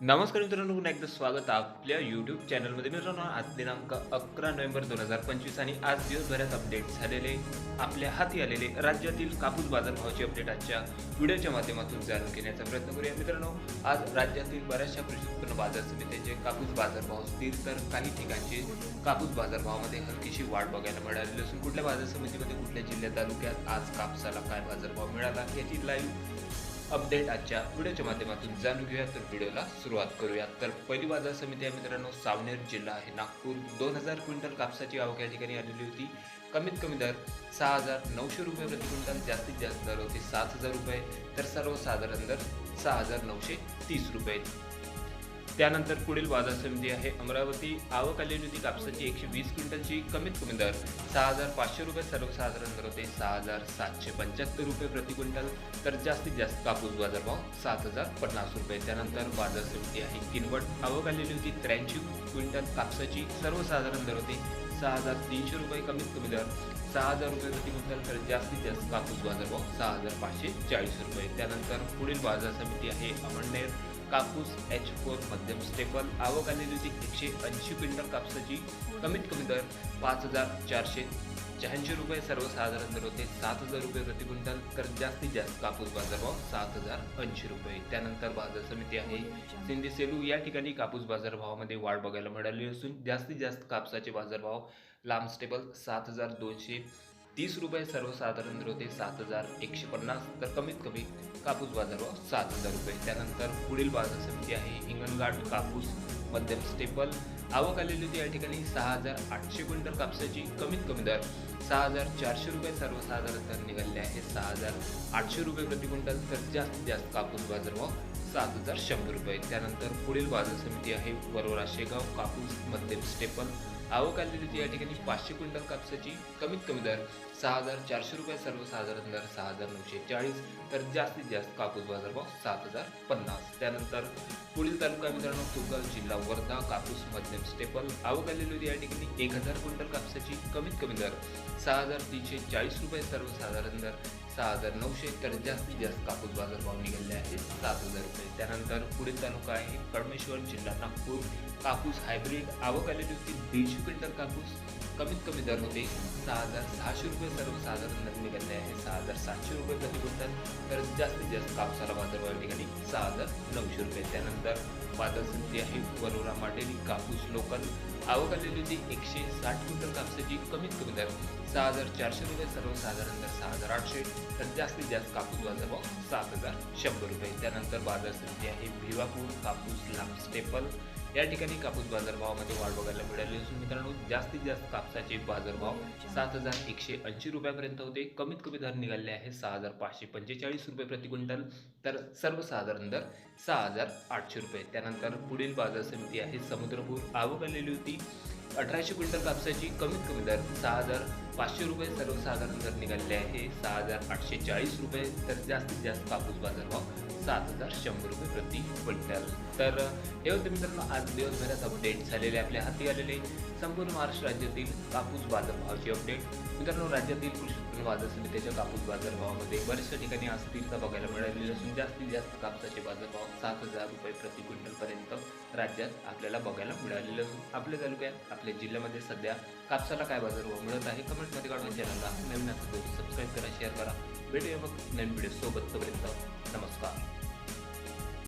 नमस्कार मित्रांनो पुन्हा एकदा स्वागत आपल्या यूट्यूब चॅनलमध्ये मित्रांनो आज दिनांक अकरा नोव्हेंबर दोन हजार पंचवीस आणि आज दिवसभरात अपडेट झालेले आपल्या हाती आलेले राज्यातील कापूस बाजारभावाचे अपडेट आजच्या व्हिडिओच्या माध्यमातून जाणून घेण्याचा प्रयत्न करूया. मित्रांनो आज राज्यातील बऱ्याचशा कृषी उत्पन्न बाजार समित्यांचे कापूस बाजारभाव स्थिर तर काही ठिकाणचे कापूस बाजारभावामध्ये हलकीशी वाढ बघायला मिळालेली असून कुठल्या बाजार समितीमध्ये कुठल्या जिल्ह्यात तालुक्यात आज कापसाला काय बाजारभाव मिळाला याची लाईव्ह अपडेट आजच्या व्हिडिओच्या माध्यमातून जाणून घेऊया तर व्हिडिओला सुरुवात करूया तर पहिली बाजार समिती आहे मित्रांनो सावनेर जिल्हा आहे नागपूर. दोन हजार क्विंटल कापसाची आवक या ठिकाणी आलेली होती. कमीत कमी दर सहा हजार नऊशे रुपये प्रति क्विंटल जास्तीत जास्त दर होते सात हजार रुपये. तर सर्वसाधारण दर सहा हजार नऊशे तीस रुपये. त्यानंतर पुढील बाजार समिती आहे. अमरावती आवक आलेली होती कापसाची एकशे वीस क्विंटलची कमीत कमी दर सहा हजार पाचशे रुपये सर्वसाधारण दर होते सहा हजार सातशे पंच्याहत्तर रुपये प्रति क्विंटल. तर जास्तीत जास्त कापूस बाजारभाव सात हजार पन्नास रुपये. त्यानंतर बाजार समिती आहे. किनवट आवक आलेली होती त्र्याऐंशी क्विंटल कापसाची. सर्वसाधारण दर होते सहा हजार तीनशे रुपये कमीत कमी दर सहा हजार रुपये प्रति क्विंटल. तर जास्तीत जास्त कापूस बाजारभाव सहा हजार पाचशे चाळीस रुपये. त्यानंतर पुढील बाजार समिती आहे. अमळनेर कापूस एच फोर मध्यम स्टेपल आवक आलेली होती एकशे ऐंशी क्विंटल कापसाची कमीत कमी दर पाच हजार चारशे शहाऐंशी रुपये सर्वसाधारण दर होते सात हजार रुपये प्रति क्विंटल तर जास्तीत जास्त कापूस बाजारभाव सात हजार ऐंशी रुपये. त्यानंतर बाजार समिती आहे सिंधी सेलू. या ठिकाणी कापूस बाजारभावामध्ये वाढ बघायला मिळाली असून जास्तीत जास्त कापसाचे बाजारभाव लांब स्टेबल सात हजार दोनशे तीस रुपये सर्वसाधारण दर होते सात हजार एकशे पन्नास तर कमीत कमी कापूस बाजारभाव सात हजार रुपये. त्यानंतर पुढील बाजार समिती आहे हिंगणघाट कापूस मध्यम स्टेपल आवक आलेली होती या ठिकाणी सहा हजार आठशे क्विंटल कापसाची. कमीत कमी दर सहा हजार चारशे रुपये सर्वसाधारण दर निघाले आहे. सहा हजार आठशे रुपये प्रति क्विंटल तर जास्तीत जास्त कापूस बाजारभाव सात हजार शंभर रुपये. त्यानंतर पुढील बाजार समिती आहे वरोरा शेगाव कापूस मध्यम स्टेपल आवक आलेली होती या ठिकाणी पाचशे क्विंटल कापसाची कमीत कमी दर सहा हजार चारशे रुपये सर्वसाधारण दर सहा हजार नऊशे चाळीस तर जास्तीत जास्त कापूस बाजारभाव सात हजार पन्नास. त्यानंतर पुढील तालुका मित्रांनो तुगल जिल्हा वर्धा कापूस मध्यम स्टेपल आवक आलेली होती या ठिकाणी एक हजार क्विंटल कापसाची कमीत कमी दर सहा हजार तीनशे चाळीस रुपये सर्वसाधारण दर सहा हजार नऊशे तर जास्तीत जास्त कापूस बाजार भाव निघाले आहेत. सात हजार रुपये. त्यानंतर पुढे तालुका आहे? कडमेश्वर जिल्हा नागपूर. कापूस हायब्रिड आवक आलेली होती. दीडशे क्विंटल कापूस. कमीत कमी दर होते सहा हज़ार सहाशे रुपये सर्वसाधारण दर निघाले आहे. सहा हज़ार सातशे रुपये प्रति क्विंटल. तर जास्तीत जास्त कापसाला बाजारभाव ठिकाणी सहा हज़ार नऊशे रुपये. त्यानंतर बाज़ार समिती आहे. वरोरा माटेली कापूस, लोकल. आवक आलेली होती एकशे साठ क्विंटल कापसाची. कमीत कमी दर सहा हज़ार चारशे रुपये सर्वसाधारण दर सहा हज़ार आठशे. तर जास्तीत जास्त कापूस बाजारभाव सात हज़ार शंभर रुपये. त्यानंतर बाज़ार समिती आहे. भिवापूर, कापूस, लांब स्टेपल. या ठिकाणी कापूस बाजारभावामध्ये वाढ बघायला मिळाली असून मित्रांनो जास्तीत जास्त कापसाचे बाजारभाव सात हजार एकशे ऐंशी रुपयापर्यंत होते. कमीत कमी दर निघाले आहे सहा हजार पाचशे पंचेचाळीस रुपये प्रति क्विंटल. तर सर्वसाधारण दर सहा हजार आठशे रुपये. त्यानंतर पुढील बाजार समिती आहे समुद्रपूर. आवक आलेली होती. अठराशे क्विंटल कापसाची कमीत कमी दर सहा हजार पाचशे रुपये. सर्वसाधारण दर निघालेले आहे सहा हजार आठशे चाळीस रुपये. तर जास्तीत जास्त कापूस बाजारभाव सात हजार शंभर रुपये प्रति क्विंटल तर हे होते मित्रांनो आज दिवसभरात अपडेट झालेले आपल्या हाती आलेले संपूर्ण महाराष्ट्र राज्यातील कापूस बाजारभावाचे अपडेट मित्रांनो राज्यातील कृषी उत्पन्न बाजार समितीच्या कापूस बाजारभावामध्ये बऱ्याचशा ठिकाणी आज स्थिरता बघायला मिळालेली असून जास्तीत जास्त कापसाचे बाजारभाव सात हजार रुपये प्रति क्विंटलपर्यंत राज्यात आपल्याला बघायला मिळालेलं असून आपल्या तालुक्यात आपल्या जिल्ह्यामध्ये सध्या कापसाला काय बाजारभाव मिळत आहे कमेंटमध्ये काढून चॅनलला नवीन असतो सबस्क्राईब करा शेअर करा. भेटूया मग नवीन व्हिडिओ सोबत तोपर्यंत नमस्कार.